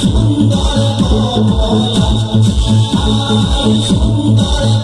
সুন্দর সুন্দর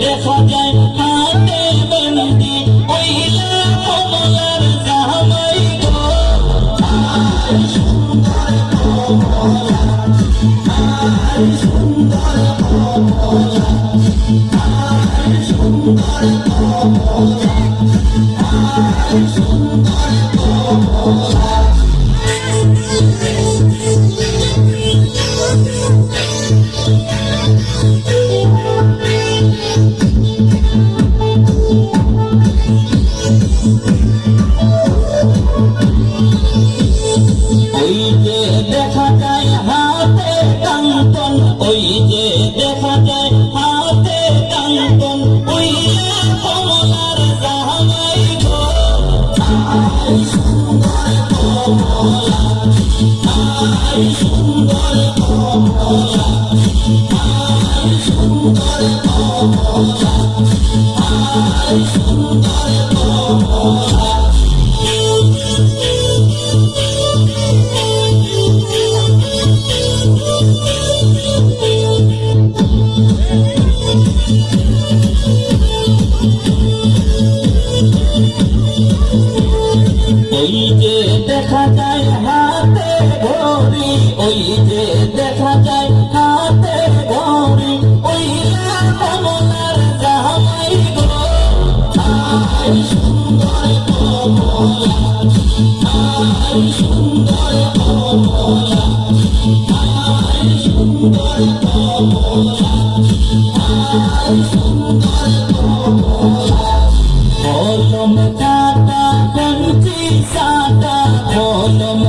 দেখা যায় ওই যে দেখা যায় হাতে কান্তন ওই যে দেখা যায় হাতে কান্তন ওই কমলার জাহাই গো। সুন্দর কমলা সুন্দর কমলা সুন্দর কমলা সুন্দর কমলা কলম দাতা কঞ্চি সাতা কলম